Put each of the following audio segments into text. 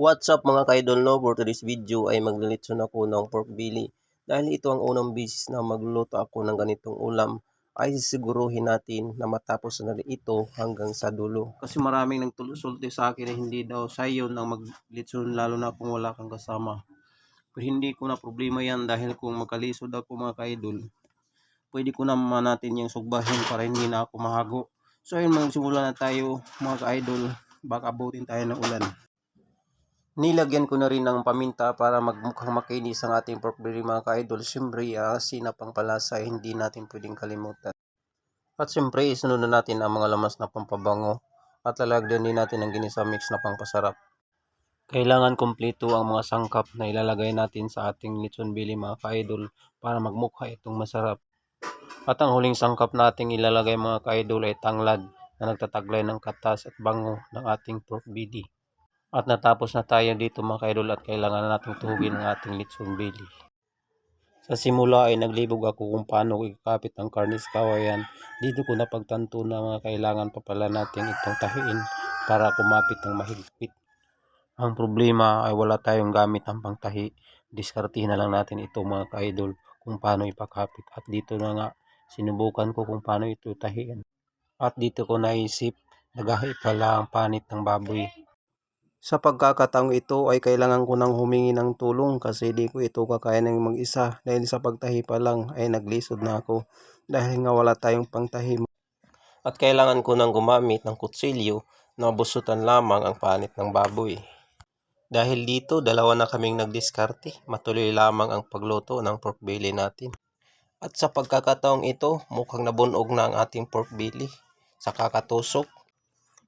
What's up mga kaidol no? For today's video ay maglilitson ako ng pork belly. Dahil ito ang unang bisis na magluluto ako ng ganitong ulam ay sisiguruhin natin na matapos na ito hanggang sa dulo. Kasi maraming nagtulusulti sa akin na hindi daw sayo ng maglitson lalo na kung wala kang kasama. Pero hindi ko na problema yan dahil kung magkalisod ako mga kaidol, pwede ko naman natin yung sugbahin para hindi na ako mahago. So ayun, magsimula na tayo mga ka-idol. Baka abutin tayo ng ulan. Nilagyan ko na rin ng paminta para magmukhang makinis ang ating pork belly mga ka-idol. Siyempre, asin na pangpalasa ay hindi natin pwedeng kalimutan. At siyempre, isunod na natin ang mga lamas na pampabango at lalagyan din natin ang ginisa mix na pangpasarap. Kailangan kumpleto ang mga sangkap na ilalagay natin sa ating lechon belly mga ka-idol para magmukha itong masarap. At ang huling sangkap nating ilalagay mga ka-idol ay tanglad na nagtataglay ng katas at bango ng ating pork belly. At natapos na tayo dito mga ka-idol at kailangan na nating tuhugin ang ating lechon belly. Sa simula ay naglibog ako kung paano ikakapit ang karnis kawayan. Dito ko napagtanto na mga kailangan pa pala natin itong tahiin para kumapit ng mahigpit. Ang problema ay wala tayong gamit ang pangtahi. Diskartihin na lang natin ito mga ka-idol kung paano ipakapit. At dito na nga sinubukan ko kung paano ito tahiin. At dito ko naisip nagahi pala ang panit ng baboy. Sa pagkakataong ito ay kailangan ko nang humingi ng tulong kasi di ko ito kakaya ng mag-isa dahil sa pagtahi pa lang ay naglisod na ako dahil nga wala tayong pangtahi. At kailangan ko nang gumamit ng kutsilyo na busutan lamang ang panit ng baboy. Dahil dito, dalawa na kaming nagdiskarte. Matuloy lamang ang pagluto ng pork belly natin. At sa pagkakataong ito, mukhang nabunog na ang ating pork belly sa kakatusok.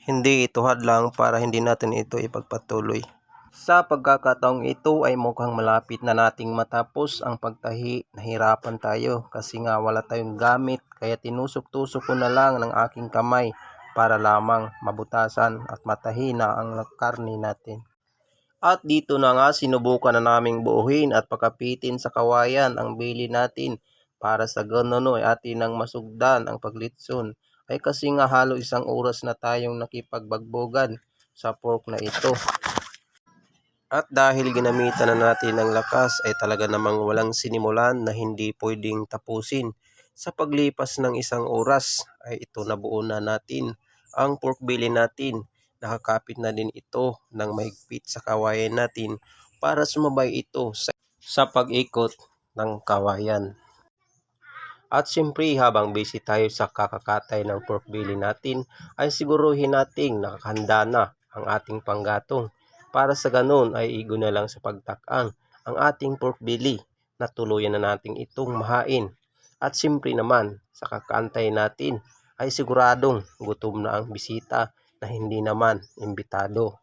Hindi ito hadlang para hindi natin ito ipagpatuloy. Sa pagkakataong ito ay mukhang malapit na nating matapos ang pagtahi. Nahirapan tayo kasi nga wala tayong gamit kaya tinusok-tusok ko na lang ng aking kamay para lamang mabutasan at matahi na ang karni natin. At dito na nga sinubukan na naming buuhin at pakapitin sa kawayan ang bili natin para sa gano'n ay atin nang masugdan ang paglitson ay kasi nga halo isang oras na tayong nakipagbagbogan sa pork na ito. At dahil ginamitan na natin ng lakas ay talaga namang walang sinimulan na hindi pwedeng tapusin. Sa paglipas ng isang oras ay ito nabuo na natin ang pork belly natin. Nakakapit na din ito ng mahigpit sa kawayan natin para sumabay ito sa, sa pag-ikot ng kawayan. At siyempre habang busy tayo sa kakakatay ng pork belly natin ay siguruhin nating nakahanda na ang ating panggatong. Para sa ganun ay igo na lang sa pagtakang ang ating pork belly na tuluyan na nating itong mahain. At siyempre naman sa kakaantay natin ay siguradong gutom na ang bisita na hindi naman imbitado.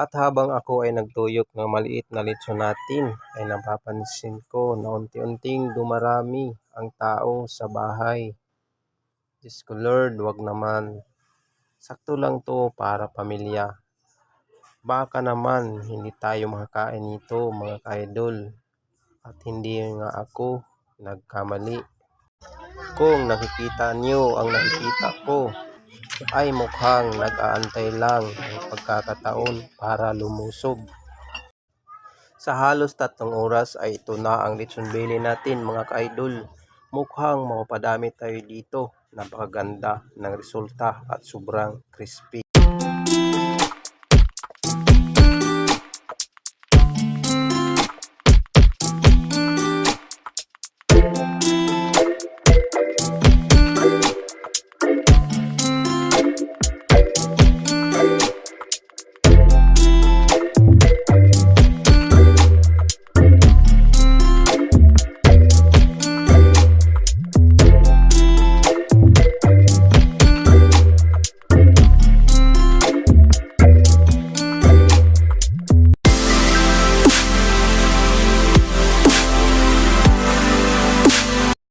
At habang ako ay nagtuyok ng maliit na lechon natin, ay napapansin ko na unti-unting dumarami ang tao sa bahay. Diyos ko Lord, wag naman. Sakto lang to para pamilya. Baka naman hindi tayo makakain nito mga ka-idol. At hindi nga ako nagkamali. Kung nakikita niyo ang nakikita ko, ay mukhang nag-aantay lang ng pagkakataon para lumusog. Sa halos tatlong oras ay ito na ang lechon belly natin mga ka-idol. Mukhang mapapadami tayo dito. Napakaganda ng resulta at sobrang crispy.